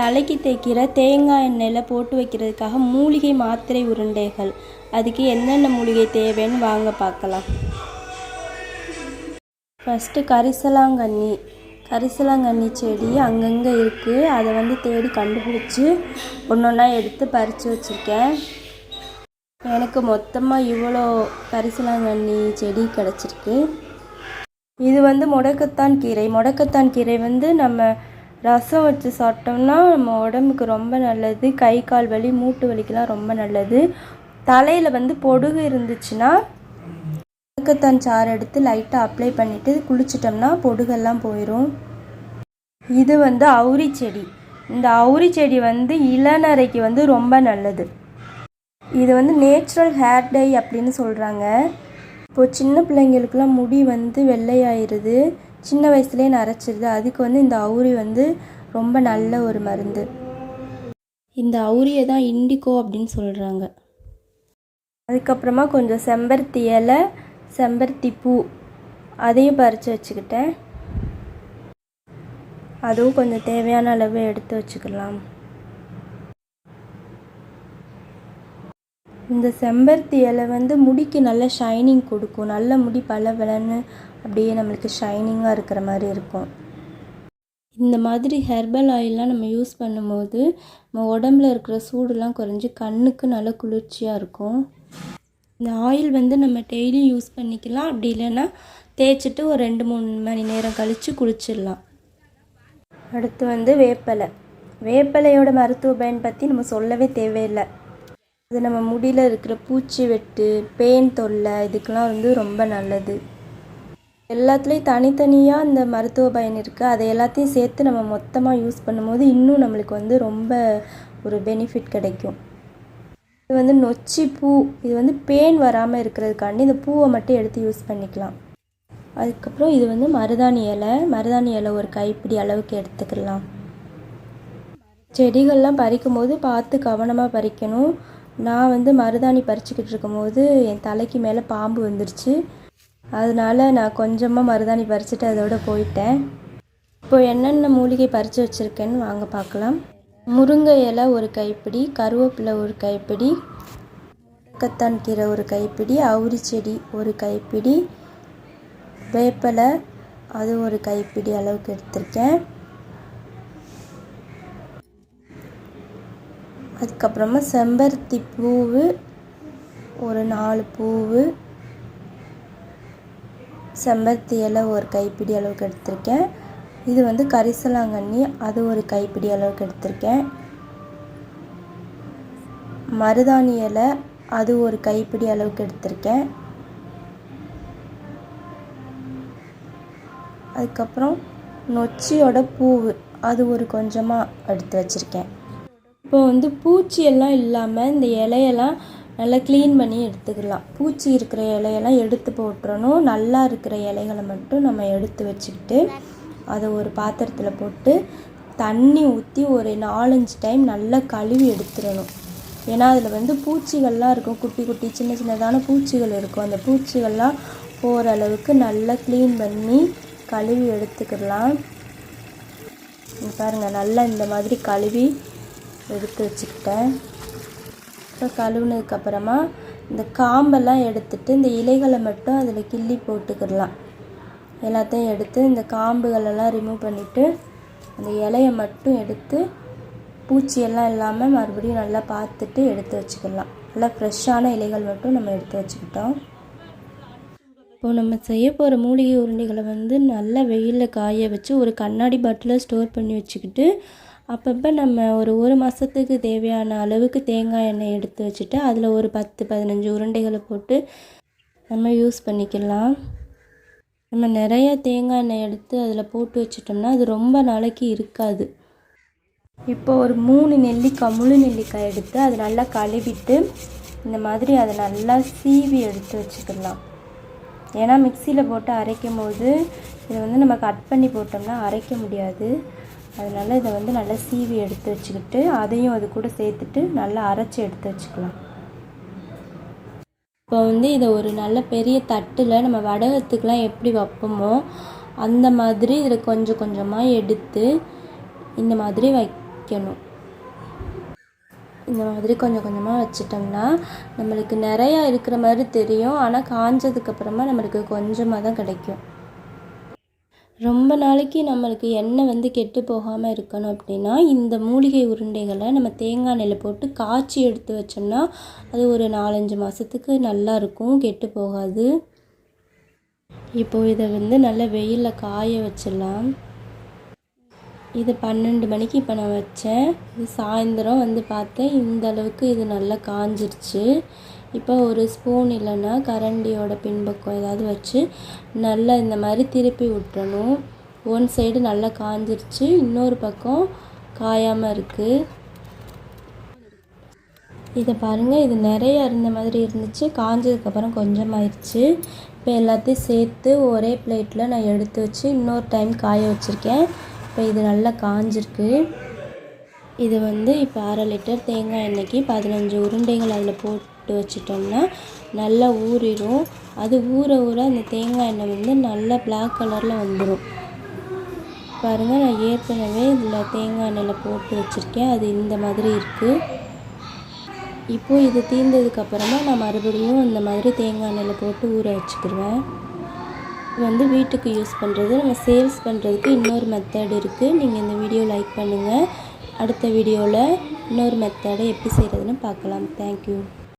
தலைக்கு தேய்க்கிற தேங்காய் எண்ணெயில் போட்டு வைக்கிறதுக்காக மூலிகை மாத்திரை உருண்டைகள். அதுக்கு என்னென்ன மூலிகை தேவைன்னு வாங்க பார்க்கலாம். ஃபஸ்ட்டு கரிசலாங்கண்ணி. கரிசலாங்கண்ணி செடி அங்கங்கே இருக்குது அதை வந்து தேடி கண்டுபிடிச்சி ஒன்று ஒன்றா எடுத்து பறித்து வச்சுருக்கேன். எனக்கு மொத்தமாக இவ்வளோ கரிசலாங்கண்ணி செடி கிடச்சிருக்கு. இது வந்து முடக்கத்தான் கீரை. முடக்கத்தான் கீரை வந்து நம்ம ரசம் வச்சு சாப்பிட்டோம்னா நம்ம உடம்புக்கு ரொம்ப நல்லது. கை கால் வலி மூட்டு வலிக்கெலாம் ரொம்ப நல்லது. தலையில் வந்து பொடுகு இருந்துச்சுன்னா முடக்கத்தான் சாறு எடுத்து லைட்டாக அப்ளை பண்ணிவிட்டு குளிச்சிட்டோம்னா பொடுகெல்லாம் போயிடும் இது வந்து அவுரி செடி. இந்த அவுரி செடி வந்து இளநரைக்கு வந்து ரொம்ப நல்லது. இது வந்து நேச்சுரல் ஹேர் டை அப்படின்னு சொல்கிறாங்க இப்போது சின்ன பிள்ளைங்களுக்குலாம் முடி வந்து வெள்ளையாயிருது. சின்ன வயசுலேயே நரைச்சிருது அதுக்கு வந்து இந்த அவுரி வந்து ரொம்ப நல்ல ஒரு மருந்து. இந்த அவுரியை தான் இண்டிகோ அப்படின்னு சொல்கிறாங்க அதுக்கப்புறமா கொஞ்சம் செம்பருத்தி இலை செம்பருத்தி பூ அதையும் பறித்து வச்சுக்கிட்டேன். அதுவும் கொஞ்சம் தேவையான அளவு எடுத்து வச்சுக்கலாம். இந்த செம்பருத்தி இலை வந்து முடிக்கு நல்ல ஷைனிங் கொடுக்கும். நல்ல முடி பளபளன்னு அப்படியே நம்மளுக்கு ஷைனிங்காக இருக்கிற மாதிரி இருக்கும். இந்த மாதிரி ஹெர்பல் ஆயிலெலாம் நம்ம யூஸ் பண்ணும்போது நம்ம உடம்புல இருக்கிற சூடுலாம் குறைஞ்சி கண்ணுக்கு நல்ல குளிர்ச்சியாக இருக்கும். இந்த ஆயில் வந்து நம்ம டெய்லியும் யூஸ் பண்ணிக்கலாம். அப்படி இல்லைன்னா தேய்ச்சிட்டு ஒரு ரெண்டு மூணு மணி நேரம் கழித்து குளிச்சிடலாம். அடுத்து வந்து வேப்பலை. வேப்பலையோட மருத்துவ பயன் பற்றி நம்ம சொல்லவே தேவையில்லை. அது நம்ம முடியில் இருக்கிற பூச்சி வெட்டு பேன் தொல்லை இதுக்கெலாம் வந்து ரொம்ப நல்லது. எல்லாத்துலேயும் தனித்தனியாக இந்த மருத்துவ பயன் இருக்குது அதை எல்லாத்தையும் சேர்த்து நம்ம மொத்தமாக யூஸ் பண்ணும்போது இன்னும் நம்மளுக்கு வந்து ரொம்ப ஒரு பெனிஃபிட் கிடைக்கும். இது வந்து நொச்சி பூ இது வந்து பேன் வராமல் இருக்கிறதுக்காண்டி இந்த பூவை மட்டும் எடுத்து யூஸ் பண்ணிக்கலாம். அதுக்கப்புறம் இது வந்து மருதாணி இலை மருதாணி இலை ஒரு கைப்பிடி அளவுக்கு எடுத்துக்கலாம். செடிகள்லாம் பறிக்கும் போது பார்த்து கவனமாக பறிக்கணும். நான் வந்து மருதாணி பறிச்சுக்கிட்டு இருக்கும்போது என் தலைக்கு மேலே பாம்பு வந்துருச்சு. அதனால நான் கொஞ்சமாக மருதாணி பறிச்சுட்டு அதோட போயிட்டேன். இப்போ என்னென்ன மூலிகை பறித்து வச்சுருக்கேன்னு வாங்க பார்க்கலாம். முருங்கை இலை ஒரு கைப்பிடி கருவேப்பிலை ஒரு கைப்பிடி கத்தான் கீரை ஒரு கைப்பிடி அவுரி செடி ஒரு கைப்பிடி வேப்பலை அது ஒரு கைப்பிடி அளவுக்கு எடுத்திருக்கேன். அதுக்கப்புறமா செம்பருத்தி பூவு ஒரு நாலு பூவு செம்பருத்தி இலை ஒரு கைப்பிடி அளவுக்கு எடுத்திருக்கேன். இது வந்து கரிசலாங்கண்ணி அது ஒரு கைப்பிடி அளவுக்கு எடுத்திருக்கேன். மருதாணி இலை அது ஒரு கைப்பிடி அளவுக்கு எடுத்திருக்கேன். அதுக்கப்புறம் நொச்சியோட பூவு அது ஒரு கொஞ்சமாக எடுத்து வச்சுருக்கேன். இப்போ வந்து பூச்சியெல்லாம் இல்லாமல் இந்த இலையெல்லாம் நல்லா க்ளீன் பண்ணி எடுத்துக்கலாம். பூச்சி இருக்கிற இலையெல்லாம் எடுத்து போட்டுறணும். நல்லா இருக்கிற இலைகளை மட்டும் நம்ம எடுத்து வச்சுக்கிட்டு அதை ஒரு பாத்திரத்தில் போட்டு தண்ணி ஊற்றி ஒரு நாலஞ்சு டைம் நல்லா கழுவி எடுத்துடணும். ஏன்னா அதில் வந்து பூச்சிகள்லாம் இருக்கும். குட்டி குட்டி சின்ன சின்னதான பூச்சிகள் இருக்கும். அந்த பூச்சிகள்லாம் போகிற அளவுக்கு நல்லா க்ளீன் பண்ணி கழுவி எடுத்துக்கிடலாம் பாருங்கள் நல்லா இந்த மாதிரி கழுவி எடுத்து வச்சுக்கிட்டேன். இப்போ கழுவுனதுக்கப்புறமா இந்த காம்பெல்லாம் எடுத்துட்டு இந்த இலைகளை மட்டும் அதில் கிள்ளி போட்டுக்கிடலாம். எல்லாத்தையும் எடுத்து இந்த காம்புகளெல்லாம் ரிமூவ் பண்ணிவிட்டு அந்த இலையை மட்டும் எடுத்து பூச்சியெல்லாம் இல்லாமல் மறுபடியும் நல்லா பார்த்துட்டு எடுத்து வச்சுக்கலாம் நல்லா ஃப்ரெஷ்ஷான இலைகள் மட்டும் நம்ம எடுத்து வச்சுக்கிட்டோம். இப்போ நம்ம செய்ய போகிற மூலிகை உருண்டைகளை வந்து நல்லா வெயிலில் காய வச்சு ஒரு கண்ணாடி பாட்டிலில் ஸ்டோர் பண்ணி வச்சுக்கிட்டு அப்பப்போ நம்ம ஒரு ஒரு மாதத்துக்கு தேவையான அளவுக்கு தேங்காய் எண்ணெய் எடுத்து வச்சுட்டு அதில் ஒரு பத்து பதினஞ்சு உருண்டைகளை போட்டு நம்ம யூஸ் பண்ணிக்கலாம். நம்ம நிறைய தேங்காய் எண்ணெய் எடுத்து அதில் போட்டு வச்சிட்டோம்னா அது ரொம்ப நாளைக்கு இருக்காது. இப்போ ஒரு மூணு நெல்லிக்காய் முழு நெல்லிக்காய் எடுத்து அதை நல்லா கழுவிட்டு இந்த மாதிரி அதை நல்லா சீவி எடுத்து வச்சுக்கலாம். ஏன்னா மிக்சியில் போட்டு அரைக்கும் போது இதை வந்து நம்ம கட் பண்ணி போட்டோம்னா அரைக்க முடியாது. அதனால் இதை வந்து நல்லா சீவி எடுத்து வச்சுக்கிட்டு அதையும் அது கூட சேர்த்துட்டு நல்லா அரைச்சி எடுத்து வச்சுக்கலாம். இப்போ வந்து இதை ஒரு நல்ல பெரிய தட்டில் நம்ம வடகத்துக்கெலாம் எப்படி வைப்போமோ அந்த மாதிரி இதில் கொஞ்சம் கொஞ்சமாக எடுத்து இந்த மாதிரி வைக்கணும். இந்த மாதிரி கொஞ்சம் கொஞ்சமாக வச்சிட்டோம்னா நம்மளுக்கு நிறையா இருக்கிற மாதிரி தெரியும். ஆனால் காஞ்சதுக்கப்புறமா நம்மளுக்கு கொஞ்சமாக தான் கிடைக்கும். ரொம்ப நாளைக்கு நம்மளுக்கு எண்ணெய் வந்து கெட்டு போகாமல் இருக்கணும் அப்படின்னா இந்த மூலிகை உருண்டைகளை நம்ம தேங்காய் எண்ணெயில் போட்டு காய்ச்சி எடுத்து வச்சோம்னா அது ஒரு நாலஞ்சு மாதத்துக்கு நல்லா இருக்கும் கெட்டு போகாது. இப்போது இதை வந்து நல்லா வெயிலில் காய வச்சிடலாம். இது பன்னெண்டு மணிக்கு இப்போ நான் வச்சேன். இது சாயந்தரம் வந்து பார்த்தேன். இந்த அளவுக்கு இது நல்லா காஞ்சிருச்சு. இப்போ ஒரு ஸ்பூன் இல்லைன்னா கரண்டியோட பின்பக்கம் ஏதாவது வச்சு நல்லா இந்த மாதிரி திருப்பி விட்டுறணும். ஒன் சைடு நல்லா காஞ்சிருச்சு. இன்னொரு பக்கம் காயாமல் இருக்குது இதை பாருங்கள் இது நிறைய இருந்த மாதிரி இருந்துச்சு. காஞ்சதுக்கப்புறம் கொஞ்சமாயிருச்சு. இப்போ எல்லாத்தையும் சேர்த்து ஒரே பிளேட்டில் நான் எடுத்து வச்சு இன்னொரு டைம் காய வச்சுருக்கேன். இப்போ இது நல்லா காஞ்சிருக்கு. இது வந்து இப்போ அரை லிட்டர் தேங்காய் எண்ணெய்க்கு பதினஞ்சு உருண்டைகள் அதில் போட்டு வச்சிட்டோம்னா நல்லா ஊறிடும். அது ஊற ஊற அந்த தேங்காய் எண்ணெய் வந்து நல்லா பிளாக் கலரில் வந்துடும் பாருங்கள் நான் ஏற்கனவே இதில் தேங்காய் எண்ணெயில் போட்டு வச்சுருக்கேன். அது இந்த மாதிரி இருக்குது இப்போது இது தீர்ந்ததுக்கப்புறமா நான் மறுபடியும் இந்த மாதிரி தேங்காய் எண்ணெயில் போட்டு ஊற வச்சுக்கிடுவேன் இது வந்து வீட்டுக்கு யூஸ் பண்ணுறது நம்ம சேல்ஸ் பண்ணுறதுக்கு இன்னொரு மெத்தட் இருக்குது நீங்கள் இந்த வீடியோ லைக் பண்ணுங்கள் அடுத்த வீடியோவில் இன்னொரு மெத்தடை எப்படி செய்கிறதுன்னு பார்க்கலாம். தேங்க்யூ